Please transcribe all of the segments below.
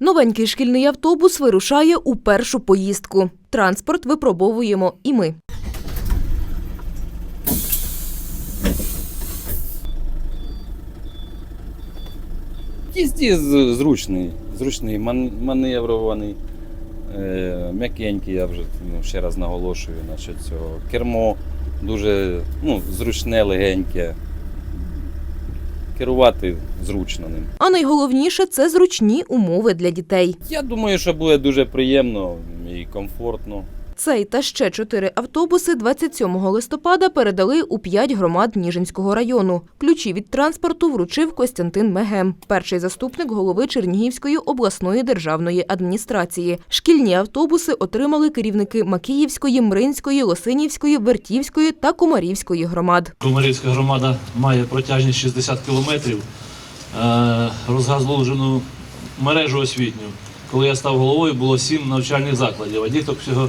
Новенький шкільний автобус вирушає у першу поїздку. Транспорт випробовуємо і ми. Їзді зручний, зручний, маневрований, е, м'якенький, я вже ну, ще раз наголошую насчет цього. Кермо дуже ну, зручне, легеньке. Керувати зручно ним. А найголовніше це зручні умови для дітей. Я думаю, що буде дуже приємно і комфортно. Цей та ще чотири автобуси 27 листопада передали у п'ять громад Ніжинського району. Ключі від транспорту вручив Костянтин Мегем, перший заступник голови Чернігівської обласної державної адміністрації. Шкільні автобуси отримали керівники Макіївської, Мринської, Лосинівської, Вертівської та Комарівської громад. Комарівська громада має протяжність 60 кілометрів, е, розгазлужену мережу освітню. Коли я став головою, було 7 навчальних закладів, а діток всього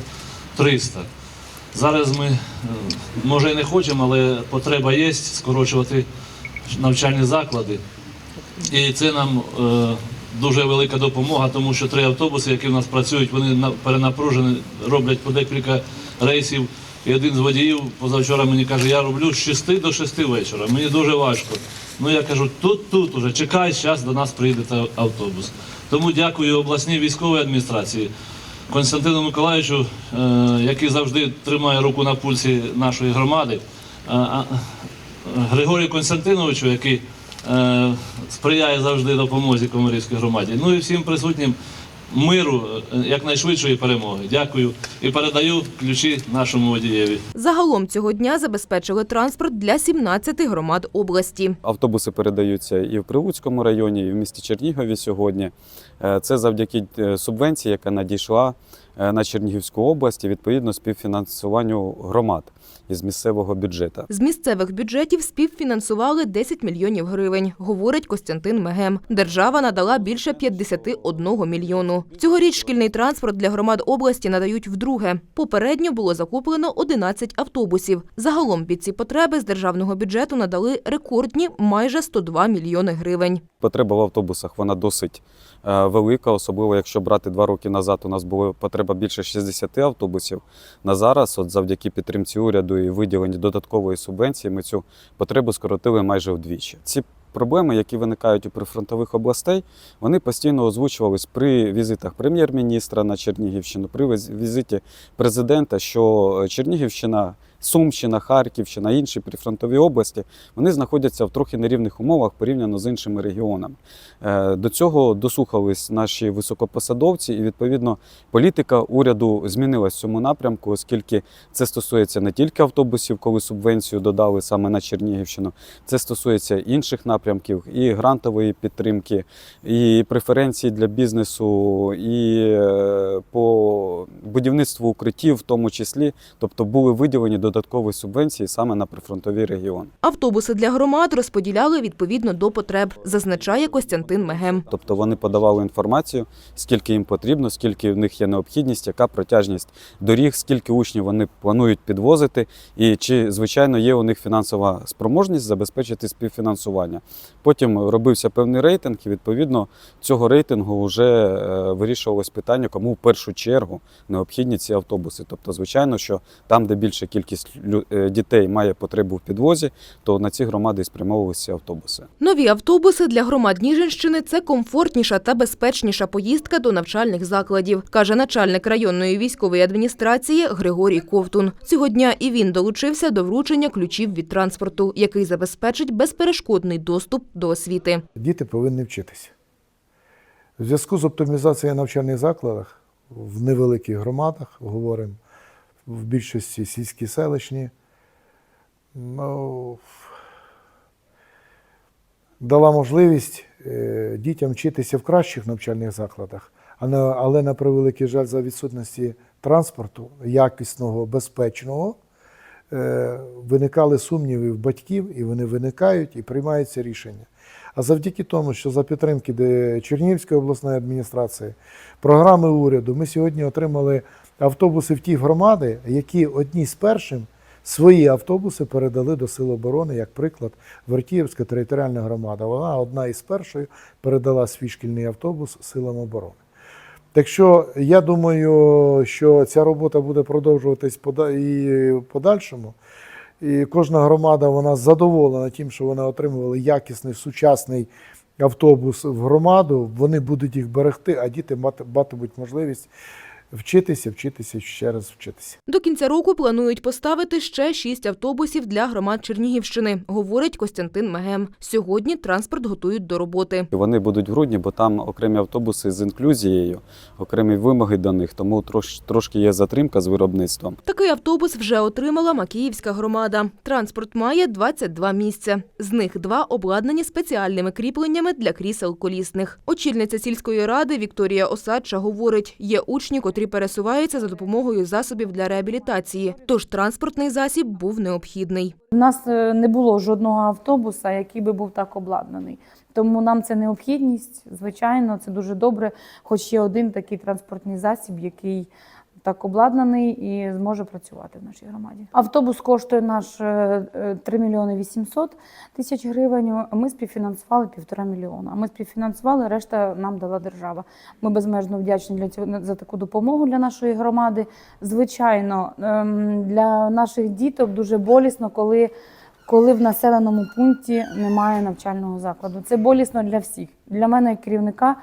300. Зараз ми, е, може і не хочемо, але потреба є скорочувати навчальні заклади. І це нам е, дуже велика допомога, тому що три автобуси, які в нас працюють, вони перенапружені, роблять по декілька рейсів. І один з водіїв позавчора мені каже, я роблю з 6 до 6 вечора. Мені дуже важко. Ну я кажу, тут, тут уже чекай, зараз до нас прийде автобус. Тому дякую обласній військовій адміністрації, Константину Миколаївичу, е, який завжди тримає руку на пульсі нашої громади. А- а- Григорію Константиновичу, який е, сприяє завжди допомозі Комарівській громаді. Ну і всім присутнім миру, е, якнайшвидшої перемоги. Дякую і передаю ключі нашому водієві. Загалом цього дня забезпечили транспорт для 17 громад області. Автобуси передаються і в Прилуцькому районі, і в місті Чернігові сьогодні. Е, Це завдяки е, субвенції, яка надійшла е, на Чернігівську область і відповідно співфінансуванню громад із місцевого бюджету. З місцевих бюджетів співфінансували 10 мільйонів гривень, говорить Костянтин Мегем. Держава надала більше 51 мільйону. Цьогоріч шкільний транспорт для громад області надають вдруге. Попередньо було закуплено 11 автобусів. Загалом під ці потреби з державного бюджету надали рекордні майже 102 мільйони гривень. Потреба в автобусах вона досить велика, особливо якщо брати два роки назад. У нас була потреба більше 60 автобусів. На зараз, от завдяки підтримці уряду і виділенню додаткової субвенції, ми цю потребу скоротили майже вдвічі. Ці проблеми, які виникають у прифронтових областей, вони постійно озвучувались при візитах прем'єр-міністра на Чернігівщину, при візиті президента, що Чернігівщина. Сумщина, Харківщина, інші прифронтові області вони знаходяться в трохи нерівних умовах порівняно з іншими регіонами. Е, До цього дослухались наші високопосадовці, і відповідно політика уряду змінилась в цьому напрямку, оскільки це стосується не тільки автобусів, коли субвенцію додали саме на Чернігівщину, це стосується інших напрямків, і грантової підтримки, і преференцій для бізнесу, і е, по будівництву укриттів, в тому числі, тобто були виділені додаткові субвенції саме на прифронтові регіони. Автобуси для громад розподіляли відповідно до потреб, зазначає Костянтин Мегем. Тобто вони подавали інформацію, скільки їм потрібно, скільки в них є необхідність, яка протяжність доріг, скільки учнів вони планують підвозити, і чи звичайно є у них фінансова спроможність забезпечити співфінансування. Потім робився певний рейтинг, і відповідно цього рейтингу вже е, вирішувалось питання, кому в першу чергу необхідні ці автобуси. Тобто, звичайно, що там, де більша кількість лю- е, дітей має потребу в підвозі, то на ці громади і спрямовувалися автобуси. Нові автобуси для громад Ніжинщини – це комфортніша та безпечніша поїздка до навчальних закладів, каже начальник районної військової адміністрації Григорій Ковтун. Цього дня і він долучився до вручення ключів від транспорту, який забезпечить безперешкодний доступ до освіти. Діти повинні вчитися. В зв'язку з оптимізацією навчальних закладах в невеликих громадах, говоримо, в більшості сільські селищні, ну, дала можливість е, дітям вчитися в кращих навчальних закладах, але на превеликий жаль за відсутності транспорту, якісного, безпечного, е, виникали сумніви в батьків, і вони виникають, і приймаються рішення. А завдяки тому, що за підтримки Чернігівської обласної адміністрації, програми уряду, ми сьогодні отримали автобуси в ті громади, які одні з першим свої автобуси передали до Сил оборони, як приклад, Вертіївська територіальна громада. Вона одна із перших передала свій шкільний автобус силам оборони. Так що я думаю, що ця робота буде продовжуватись і подальшому. І кожна громада вона задоволена тим, що вони отримували якісний сучасний автобус в громаду. Вони будуть їх берегти, а діти мати- матимуть можливість вчитися, вчитися ще раз вчитися. До кінця року планують поставити ще шість автобусів для громад Чернігівщини, говорить Костянтин Мегем. Сьогодні транспорт готують до роботи. Вони будуть в грудні, бо там окремі автобуси з інклюзією, окремі вимоги до них, тому трош, трошки є затримка з виробництвом. Такий автобус вже отримала Макіївська громада. Транспорт має 22 місця. З них два обладнані спеціальними кріпленнями для крісел колісних. Очільниця сільської ради Вікторія Осадча говорить, є учні, котрі пересуваються за допомогою засобів для реабілітації. Тож транспортний засіб був необхідний. У нас е, не було жодного автобуса, який би був так обладнаний. Тому нам це необхідність. Звичайно, це дуже добре. Хоч є один такий транспортний засіб, який так обладнаний і зможе працювати в нашій громаді. Автобус коштує наш е, е, 3 мільйони 800 тисяч гривень. Ми співфінансували півтора мільйона. Ми співфінансували, решта нам дала держава. Ми безмежно вдячні для цього за таку допомогу для нашої громади. Звичайно, ем, для наших діток дуже болісно, коли, коли в населеному пункті немає навчального закладу. Це болісно для всіх. Для мене, як керівника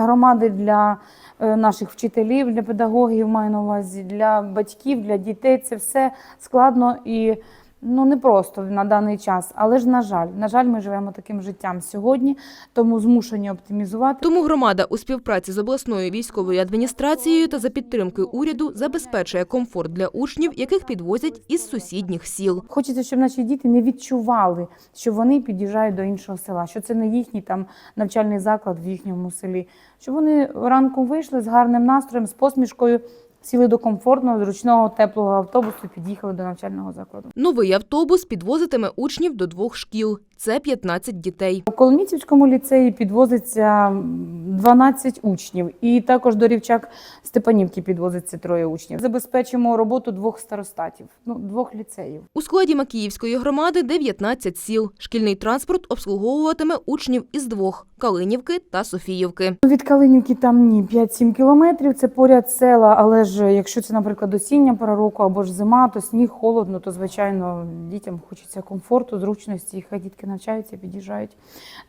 громади, для е, наших вчителів, для педагогів маю на увазі, для батьків, для дітей. Це все складно і ну непросто на даний час. Але ж на жаль, на жаль, ми живемо таким життям сьогодні, тому змушені оптимізувати. Тому громада у співпраці з обласною військовою адміністрацією та за підтримки уряду забезпечує комфорт для учнів, яких підвозять із сусідніх сіл. Хочеться, щоб наші діти не відчували, що вони під'їжджають до іншого села, що це не їхній там навчальний заклад в їхньому селі. Щоб вони ранку вийшли з гарним настроєм, з посмішкою, сіли до комфортного, зручного, теплого автобусу, під'їхали до навчального закладу. Новий автобус підвозитиме учнів до двох шкіл. Це 15 дітей. У Коломійцівському ліцеї підвозиться м, 12 учнів, і також до Рівчак Степанівки підвозиться троє учнів. Забезпечимо роботу двох старостатів, ну двох ліцеїв. У складі Макіївської громади 19 сіл. Шкільний транспорт обслуговуватиме учнів із двох – Калинівки та Софіївки. Від Калинівки там ні, 5-7 кілометрів. Це поряд села. Але ж якщо це, наприклад, осіння пора року або ж зима, то сніг холодно, то звичайно дітям хочеться комфорту, зручності. Хай дітки навчаються, під'їжджають.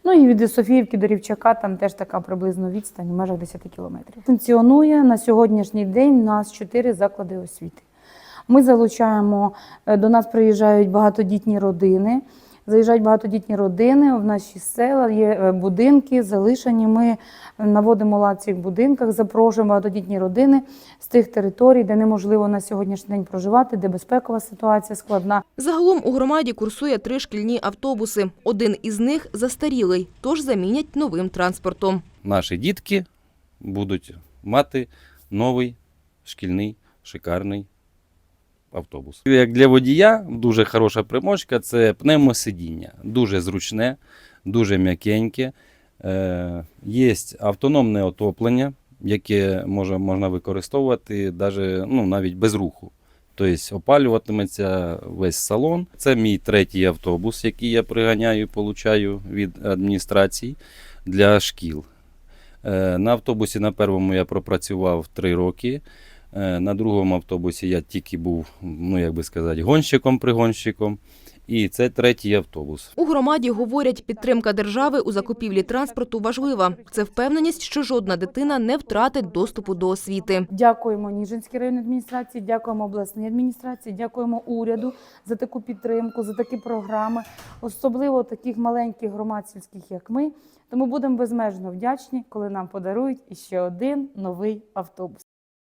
Ну і від Софіївки до Рівчака там теж така приблизно відстань в межах 10 кілометрів. Функціонує на сьогоднішній день у нас 4 заклади освіти. Ми залучаємо е, до нас приїжджають багатодітні родини. Заїжджають багатодітні родини в наші села, є е, будинки, залишені. Ми наводимо лад в цих будинках, запрошуємо багатодітні родини з тих територій, де неможливо на сьогоднішній день проживати, де безпекова ситуація складна. Загалом у громаді курсує три шкільні автобуси. Один із них застарілий, тож замінять новим транспортом. Наші дітки будуть мати новий шкільний шикарний автобус. Як для водія, дуже хороша примочка це пневмосидіння. Дуже зручне, дуже м'якеньке. Е, є автономне отоплення, яке можна використовувати даже, ну, навіть без руху. Тобто опалюватиметься весь салон. Це мій третій автобус, який я приганяю получаю від адміністрації для шкіл. Е, На автобусі на першому я пропрацював три роки. Е, На другому автобусі я тільки був, ну як би сказати, гонщиком-пригонщиком. І це третій автобус. У громаді говорять, підтримка держави у закупівлі транспорту важлива. Це впевненість, що жодна дитина не втратить доступу до освіти. Дякуємо Ніжинській районній адміністрації, дякуємо обласній адміністрації, дякуємо уряду за таку підтримку, за такі програми, особливо таких маленьких громад сільських, як ми. Тому будемо безмежно вдячні, коли нам подарують іще один новий автобус.